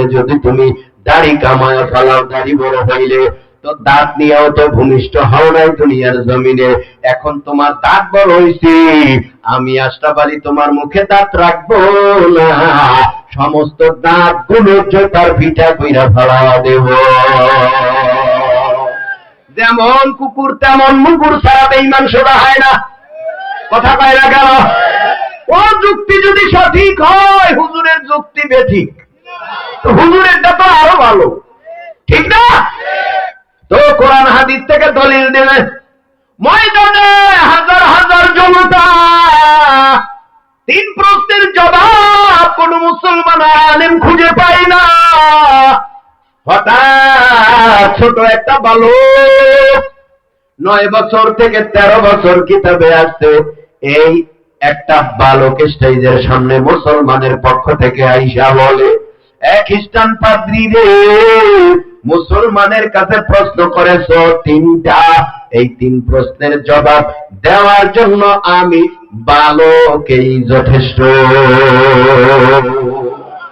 জীবনে যদি তুমি দাড়ি কামায় ফেলাও, দাড়ি বড় হইলে, তো দাঁত নিয়েও তো ভূমিষ্ঠ হও নাই দুনিয়ার জমিনে। এখন তোমার দাঁত বড় হইছে, আমি আশরাফ আলী তোমার মুখে দাঁত রাখব না। সমস্ত দাঁতগুলো জোতার ভিটা কইরা ফেলা দেব। যেমন কুকুর, তেমন মুকুর ছাড়া বেইমান সোজা হয় না। কথা কয় না কেন? ও যুক্তি যদি সঠিক হয়, হুজুরের যুক্তি বেঠিক। তো হুজুরেরটা তো আরও ভালো। ঠিক না? তো কোরআন হাদিস থেকে দলিল দেবে। ময়দানে হাজার হাজার জনতা, তিন প্রশ্নের জবাব কোন মুসলমান আলেম খুঁজে পায় না। হঠাৎ ছোট একটা বালক নয় বছর থেকে তেরো বছর কিতাবে আসছে, এই একটা বালক স্টেজের সামনে মুসলমানের পক্ষ থেকে আইসা বলে খ্রিস্টান পাদ্রী রে, মুসলমানের কাছে প্রশ্ন করেছ তিনটা। এই তিন প্রশ্নের জবাব দেওয়ার জন্য আমি বালকেই যথেষ্ট।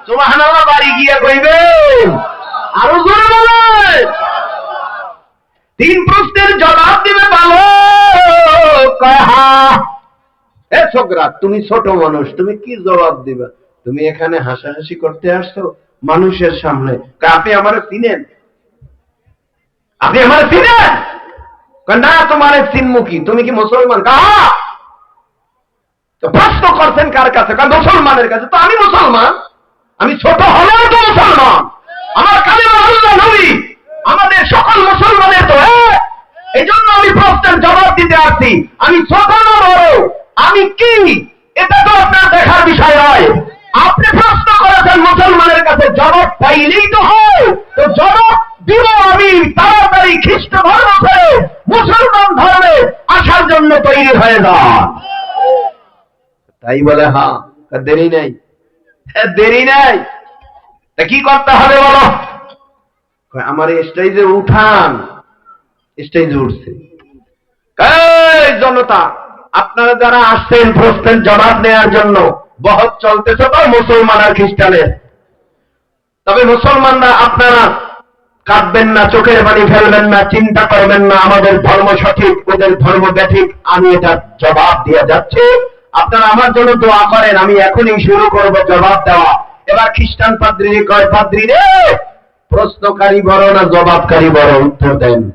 সুবহানাল্লাহ, বাড়ি গিয়ে কইবেন আরও জোরে বলেন তিন প্রশ্নের জবাব দিবে ভালো কহা এ ছোকরা, তুমি ছোট মানুষ, তুমি কি জবাব দিবা? তুমি এখানে হাসাহাসি করতে আসছো? মানুষের সামনে। আপনি আমার চিনেন? আপনি আমার চিনেন? না, তোমার চিনমুখী তুমি কি মুসলমান? তো প্রশ্ন করছেন কার কাছে? মুসলমানের কাছে। তো আমি মুসলমান। আমি ছোট হলেও তো মুসলমান। আমার কালিমা নবী। আমাদের সকল মুসলমানের তো এই জন্য আমি প্রশ্নের জবাব দিতে আসছি। আমি ছোট না বড়। আমি কি? এটা তো আপনার দেখার বিষয় নয়। আপনি প্রশ্ন করেছেন মুসলমানের জবাব পাইলেই তো হয়। তো জবাব দিব আমি তাড়াতাড়ি খ্রিস্ট ধর্ম ছেড়ে মুসলমান ধর্মে আসার জন্য তৈরি হয়ে যান। তাই বলে হ্যাঁ দেরি নেই। দেরি নেই। তা কি করতে হবে বলো? আমার স্টেজে উঠান। স্টেজে উঠছে। জনতা আপনারা যারা আসছেন প্রশ্নের জবাব নেওয়ার জন্য বহৎ চলতেছে তো মুসলমান আর খ্রিস্টানের। তবে মুসলমানরা আপনারা কাঁদবেন না, চোখের পানি ফেলবেন না, চিন্তা করবেন না, আমাদের ধর্ম সঠিক, ওদের ধর্ম ব্যাঠিক, আমি এটা জবাব দিয়ে যাচ্ছি। আপনারা আমার জন্য দোয়া করেন, আমি এখনই শুরু করব জবাব দেওয়া। এবার খ্রিস্টান পাদ্রী, কয় পাদ্রী রে? প্রশ্নকারী বড় না জবাবকারী বড়? উত্তর দেন।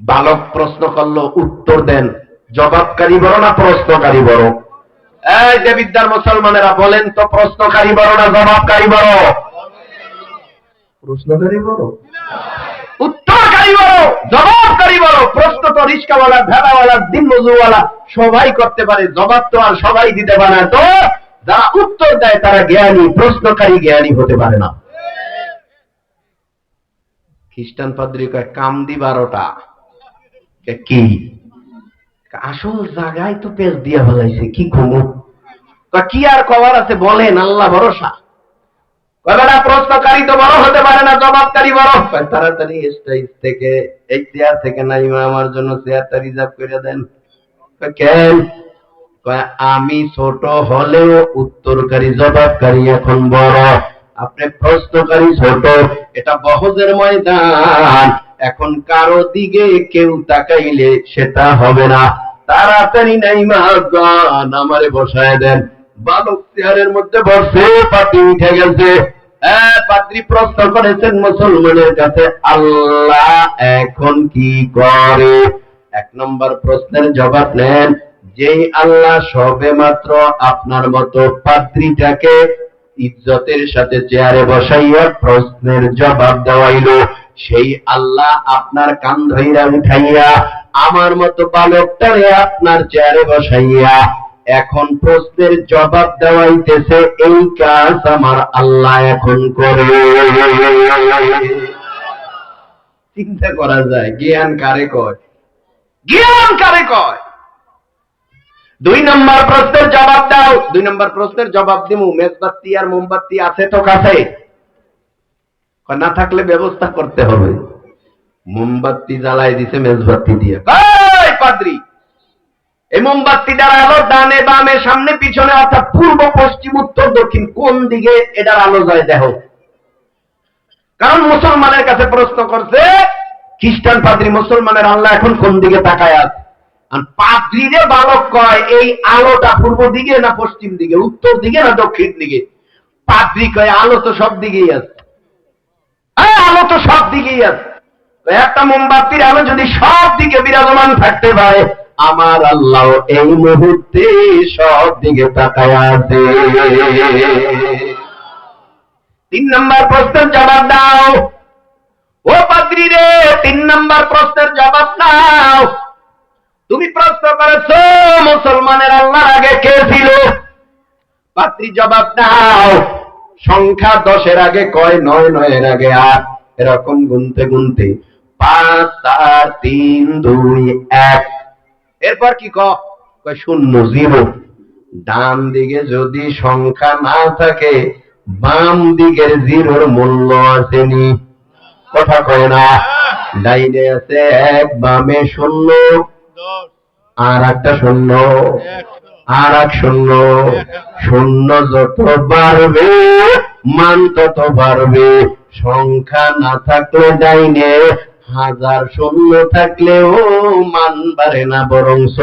বালক প্রশ্ন করল, উত্তর দেন। জবাবকারী বড় না প্রশ্নকারী বড়? এই যে বিদ্যার মুসলমানেরা বলেন তো প্রশ্নকারী বড় না জবাবকারী বড়? প্রশ্নকারী বড়? উত্তরকারী বড় জবাবকারী বড়। প্রশ্ন তো রিস্কাওয়ালা ভেড়াওয়ালা দিন মজুওয়ালা সবাই করতে পারে জবাব তো আর সবাই দিতে পারে না। তো যারা উত্তর দেয় তারা জ্ঞানী প্রশ্নকারী জ্ঞানী হতে পারে না। খ্রিস্টান পাদ্রী কয় কাম দি বারোটা কি? আসল জায়গায় তো পেজ দিয়া ফেলাইছে, কি কয়, কি আর কবার আছে বলেন, আল্লাহ ভরসা। কয় প্রশ্নকারী তো বড় হতে পারে না, জবাবকারী বড়। তাড়াতাড়ি স্টেজ থেকে, এই চেয়ার থেকে নাইমা আমার জন্য চেয়ারটা রিজার্ভ করে দেন। কেন? আমি ছোট হলেও উত্তরকারী, জবাবকারী এখন বড়। আপনি প্রশ্নকারী ছোট, এটা বহজের ময়দান। এখন কারও দিকে কেউ তাকাইলে সেটা হবে না। তাড়াতাড়ি নাই গান আমারে বসায় দেন। বালক চেয়ারের মধ্যে বসে পাতি উঠে গেছে। পাত্রী প্রশ্ন করেছেন মুসলমানের কাছে, আল্লাহ এখন কি করে? এক নম্বর প্রশ্নের জবাব নেন, যেই আল্লাহ সবে মাত্র আপনার মতো পাত্রীটাকে ইজ্জতের সাথে চেয়ারে বসাইয়া প্রশ্নের জবাব দেওয়াইলো। সেই আল্লাহ আপনার কান ধইরা উঠাইয়া, আমার মতো বালকটারে আপনার চেয়ারে বসাইয়া, এখন প্রশ্নের জবাব দেওয়াইতেছে, এই কাজ আমার আল্লাহ এখন করে চিন্তা করা যায়, জ্ঞান কারে কয়? জ্ঞান কারে কয়? দুই নম্বর প্রশ্নের জবাব দাও, দুই নম্বর প্রশ্নের জবাব দিমু, মেজবাতি আর মোমবাতি আছে তো কাছে? না থাকলে ব্যবস্থা করতে হবে। মোমবাতি জ্বালাই দিছে মেজবাতি দিয়ে। পাদ্রি! এই মোমবাতিটার আলো ডানে বামে, সামনে পিছনে, অর্থাৎ পূর্ব, পশ্চিম, উত্তর, দক্ষিণ, কোন দিকে এটার আলো যায় দেখো। কারণ মুসলমানের কাছে প্রশ্ন করছে, খ্রিস্টান পাদ্রী, মুসলমানের আল্লাহ এখন কোন দিকে তাকায় আছে? আর পাদ্রীরে বালক কয়, এই আলোটা পূর্ব দিকে না পশ্চিম দিকে, উত্তর দিকে না দক্ষিণ দিকে? পাদ্রী কয়, আলো তো সব দিকেই আছে। হ্যাঁ আলো তো সব দিকেই আছে। একটা মোমবাতির আলো যদি সব দিকে বিরাজমান থাকতে পারে, আমার আল্লাহ এই মুহূর্তে সব দিকে তাকায় আছে। তিন নম্বর প্রশ্নের জবাব দাও। ও পাদ্রী রে, তিন নম্বর প্রশ্নের জবাব দাও তুমি প্রশ্ন করেছ, মুসলমানের আল্লাহর আগে কে ছিল? পাত্রী জবাব দাও। সংখ্যা দশের আগে কয় নয় নয়ের আগে আট। এরকম গুনতে গুনতে পাঁচ চার তিন দুই এক। এরপর কি কয় শূন্য জিরো। ডান দিকে যদি সংখ্যা না থাকে বাম দিকের জিরোর মূল্য আসেনি। কথা কয় না। ডাইনে আছে এক বামে শূন্য আর একটা শূন্য। আর এক শূন্য। শূন্য যত বাড়বে, মান তত বাড়বে। সংখ্যা না থাকলে ডাইনে হাজার শূন্য থাকলেও মান বাড়ে না বরংস।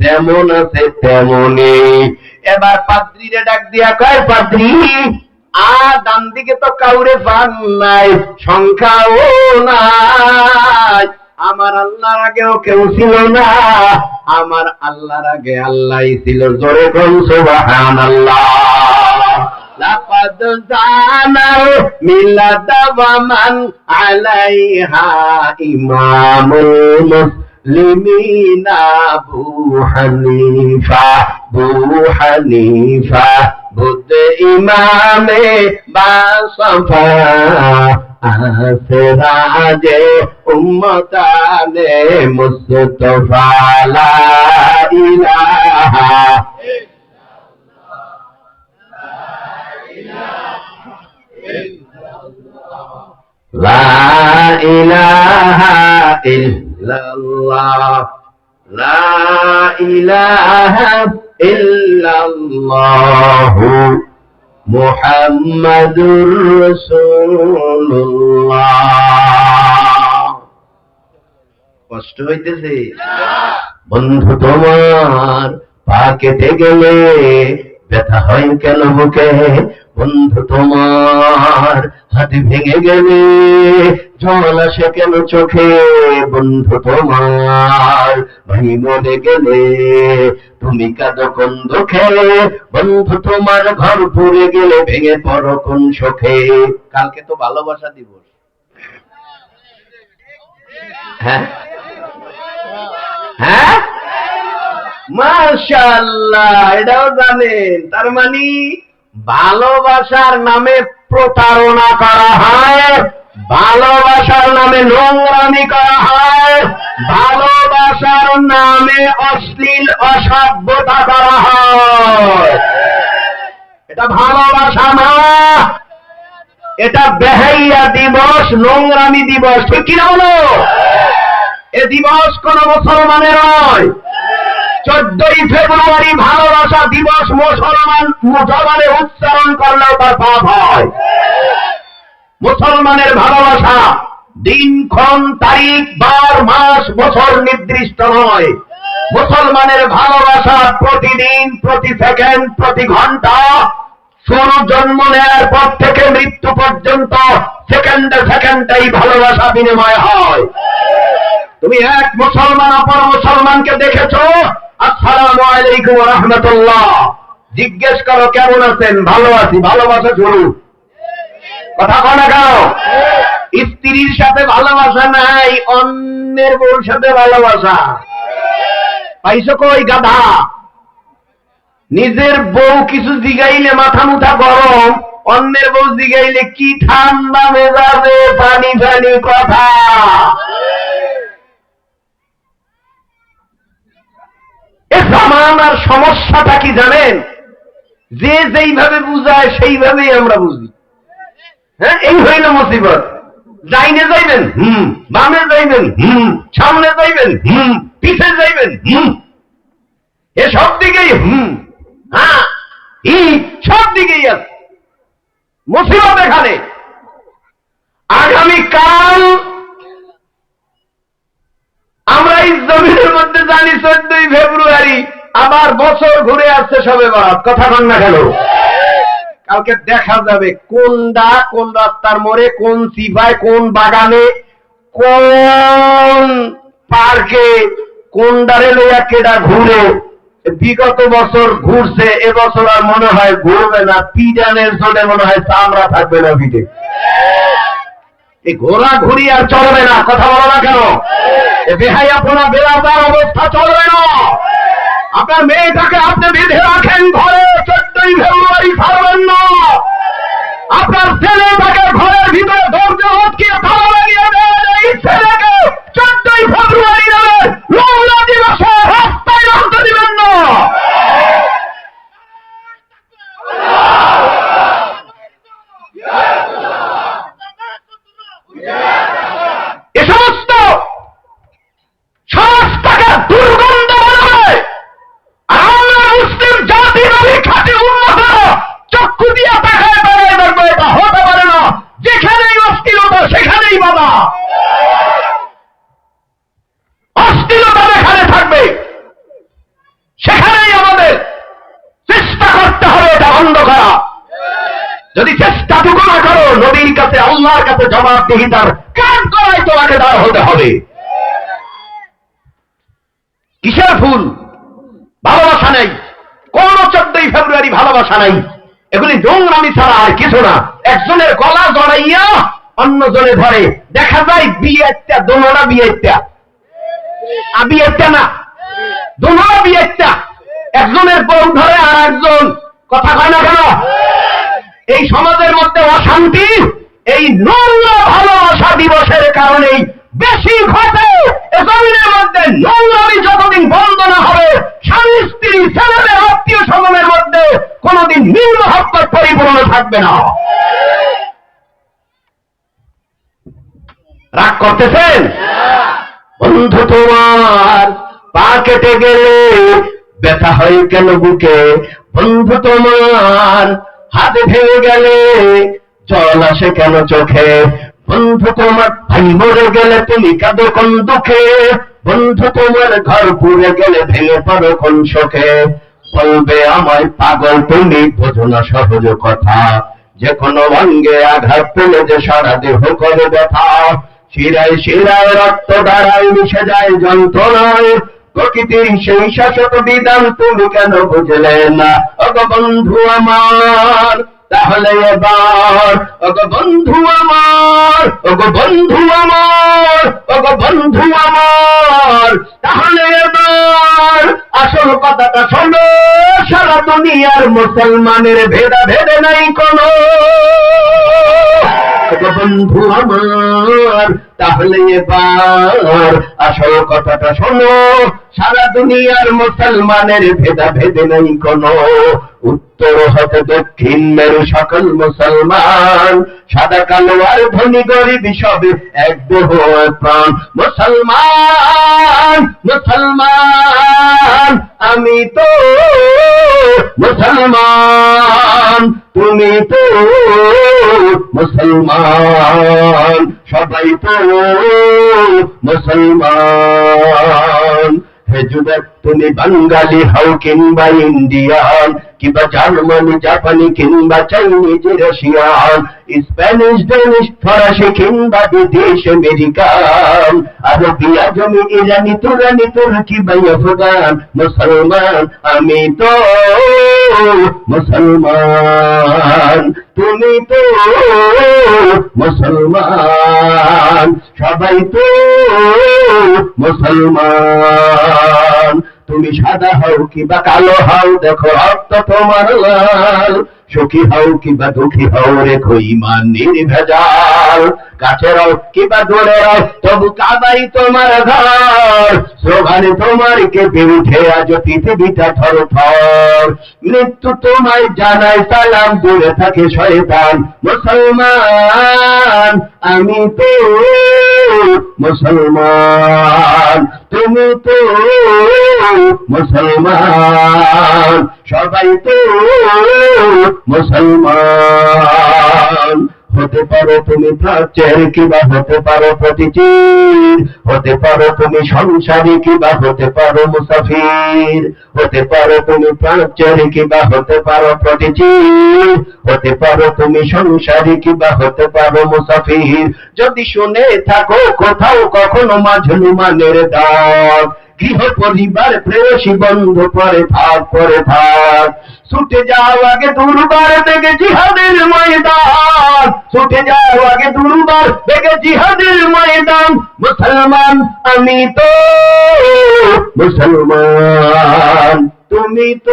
যেমন আছে তেমনই। এবার পাদ্রিরে ডাক দিয়া কয়, পাদ্রি, আ ডান দিকে তো কাউরে পান নাই, সংখ্যাও নাই। আমার আল্লাহর আগেও কেউ ছিল না আমার আল্লাহর আগে আল্লাহই ছিল জোরে কোন সুবাহান আল্লাহ لقد زانا ملة ومن عليها إمام المسلمين أبو حنيفة أبو حنيفة বুদ্ধ ইমামে বাসফা আসরাজে উম্মতানে মুস্তফা লা ইলাহা لا إله إلا الله لا إله إلا الله মুহাম্মাদুর রাসূলুল্লাহ। কষ্ট হইতেছে? বন্ধু তোমার পা কেটে গেলে ব্যথা হয় কেন বুকে বন্ধু তোমার হাত ভেঙে গেলে কেন চোখে? বন্ধু তোমার, ভাই মরে গেলে তুমি কাঁদো কোন দুঃখে? বন্ধু তোমার ঘর পুড়ে গেলে ভেঙে পড়ো কোন সুখে কালকে তো ভালোবাসা দিবস। হ্যাঁ? হ্যাঁ? এটাও জানেন। তার মানে ভালোবাসার নামে প্রতারণা করা হয়। ভালোবাসার নামে নোংরামি করা হয়, ভালোবাসার নামে অশ্লীল অসভ্যতা করা হয়। এটা ভালোবাসা না, এটা বেহাইয়া দিবস, নোংরামি দিবস। ঠিক কিনা বলো? এ দিবস কোন মুসলমানের নয়। চোদ্দই ফেব্রুয়ারি ভালোবাসা দিবস মুসলমান জবানে উচ্চারণ করলেও তার পাপ হয়। মুসলমানের ভালোবাসা দিনক্ষণ, তারিখ, বার, মাস, বছর নির্দিষ্ট নয়। মুসলমানের ভালোবাসা প্রতিদিন, প্রতি সেকেন্ড, প্রতি ঘণ্টা শুরু জন্ম নেয়ার পর থেকে মৃত্যু পর্যন্ত সেকেন্ডে সেকেন্ডেই ভালোবাসা বিনিময় হয়। তুমি এক মুসলমান, অপর মুসলমানকে দেখেছ? আসসালামু আলাইকুম রহমতুল্লাহ। জিজ্ঞেস করো, কেমন আছেন? ভালো আছি, ভালোবাসা শুরু কথা কয় না কেন? স্ত্রীর সাথে ভালোবাসা নাই, অন্যের বউর সাথে ভালোবাসা। পাইছো কই গাধা? নিজের বউ কিছু জিগাইলে মাথা মুথা গরম, অন্যের বউ জিগাইলে কি ঠান্ডা মেজাজে পানি ফানি কথা? এ জামানার সমস্যাটা কি জানেন? যে যেইভাবে বুঝায় সেইভাবেই আমরা বুঝি। হ্যাঁ এই হইল মুসিবত। যাইনে যাইবেন, হুম। বামে যাইবেন, হুম। সামনে যাইবেন, হুম। পিছে যাইবেন, হুম। এসব দিকেই হুম। হ্যাঁ ই সব দিকেই আছে। মুসিবত এখানে। আগামীকাল আমরা এই জমিনের মধ্যে জানি চোদ্দই ফেব্রুয়ারি, আবার বছর ঘুরে আসছে সবে বরাত। কথা কন না কেন? কালকে দেখা যাবে কোনটা কোন রাস্তার মোড়ে, কোন সিফায় কোন বাগানে, কোন পার্কে, কোন ডারে লইয়া কেডা ঘুরে। বিগত বছর ঘুরছে, এবছর আর মনে হয় ঘুরবে না। পিডানের জন্য মনে হয় চামড়া থাকবে না পিঠে এই ঘোরা ঘুরি আর চলবে না, কথা বলো না কেন? বেহাই আপনার বেড়াদার অবস্থা চলবে না। আপনার মেয়েটাকে আপনি বেঁধে রাখেন ঘরে, চোদ্দই ফেব্রুয়ারি ছাড়বেন না আপনার ছেলেটাকে ঘরের ভিতরে দরজা আটকিয়ে তালা লাগিয়ে দেবেন এই ছেলেকে চোদ্দই ফেব্রুয়ারি দিবসে রাস্তায় দিবেন না এ সমস্ত সমাজটাকে দুর্গন্ধ বানাবে আর আমরা মুসলিম জাতি নবী খাঁটি উন্নত চক্ষু দিয়ে তাকায় বেড়ায় দেখবে এটা হতে পারে না যেখানেই অস্থিরতা সেখানেই বাবা অস্থিরতা যেখানে থাকবে সেখানেই আমাদের চেষ্টা করতে হবে এটা বন্ধ করা। যদি চেষ্টাটুকু না করো নদীর কাছে, আল্লাহর কাছে জবাবদিহিতার কাজ করাই তোমাকে দাঁড় হতে হবে। কিসের ফুল ভালোবাসা নেই। কোন চোদ্দই ফেব্রুয়ারি ভালোবাসা নাই। এগুলি নোংরামি ছাড়া আর কিছু না। একজনের গলা জড়াইয়া অন্যজনে ধরে। দেখা যায় বিয়েটা দোনোটা বিয়েটা আর বিয়েটা না। দোনোটা বিয়েটা একজনের বউ ধরে আর একজন কথা কয় না কেন? এই সমাজের মধ্যে অশান্তি, এই নোংরা ভালোবাসা দিবসের কারণেই বেশি ঘটে। এ জমিনের মধ্যে নোংরামি যতদিন বন্ধ না হবে, স্বামী, স্ত্রী ছেলেদের আত্মীয় স্বজনের মধ্যে কোনোদিন নিম্ন হত্যার পরিপূর্ণ থাকবে না। রাগ করতেছেন? বন্ধু তোমার পা কেটে গেলে ব্যথা হয় কেন বুকে? বন্ধু তোমার হাত ভেঙে গেলে জল আসে কেন চোখে? বন্ধু তোমার ভাই মরে গেলে তুমি কাঁদো কোন দুঃখে? বন্ধু তোমার ঘর পুড়ে গেলে ভেঙে পড়ো কোন শোকে? বলবে আমায় পাগল, তুমি বোঝো না সহজ কথা। যে কোনো অঙ্গে আঘাত পেলে যে সারা দেহ করে ব্যথা। শিরায় শিরায় রক্ত দ্বারায় মিশে যায় যন্ত্রণায়। প্রকৃতির সেই শাসক বিধান তুমি কেন বুঝলে না? অগ বন্ধু আমার, তাহলে এবার, অগ বন্ধু আমার, অগ বন্ধু আমার, অগ বন্ধু আমার, তাহলে এবার আসল কথাটা শোনো, সারা দুনিয়ার মুসলমানের ভেদা ভেদে নাই কোনো। বন্ধু আমার তাহলে এবার আসল কথাটা শোনো। সারা দুনিয়ার মুসলমানের ভেদা ভেদে নেই কোনো। উত্তর হতে দক্ষিণ মেরু সকল মুসলমান। সাদা কালো আর ধনী গরিব সবে এক দেহ প্রাণ। মুসলমান মুসলমান, আমি তো মুসলমান, তুমি তো মুসলমান। সবাই তো মুসলমান হে যুবক তুমি বাঙালি হও কিংবা ইন্ডিয়ান কিংবা জার্মানি জাপানি কিংবা চাইনিজ রাশিয়ান স্প্যানিশ ডেনিশ ফরাসি কিংবা বিদেশ আমেরিকান আরবি আজমি ইরানি তুরানি তুর্কি বাই আফগান মুসলমান আমি তো মুসলমান তুমি তো মুসলমান সবাই তো মুসলমান তুমি সাদা হও কিবা কালো হও দেখো রক্ত তোমার লাল। সুখী হও কিংবা দুঃখী হও রেখো ইমান নির্ভেজাল কাছে রও কিংবা দূরে রও তবু কাবাই তোমার ঘর। স্লোগানে তোমার কেঁপে উঠে আজ পৃথিবীটা থর থর। মৃত্যু তোমায় জানায় সালাম, দূরে থাকে শয়তান। মুসলমান, আমি তো মুসলমান। তুমি তো মুসলমান। সবাই তো মুসলমান। হতে পারো তুমি প্রাচ্যের কিবা, হতে পারো প্রতিচির। হতে পারো তুমি সংসারী কিবা, হতে পারো মুসাফির। হতে পারো তুমি প্রাচ্যের কিবা, হতে পারো প্রতিচির। হতে পারো তুমি সংসারী কিবা, হতে পারো মুসাফির। যদি শুনে থাকো কোথাও কখনো মাঝলুমানের ডাক গৃহ পরিবার প্রেয়সী বন্ধু, পরে থাক পরে থাক। ছুটে যাও আগে দুর্বার থেকে জিহাদের ময়দান। ছুটে যাও আগে দুর্বার থেকে জিহাদের ময়দান। মুসলমান, আমি তো মুসলমান। তুমি তো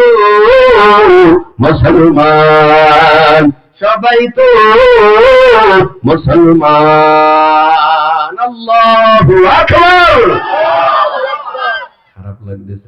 মুসলমান। সবাই তো মুসলমান। আল্লাহু আকবার। like this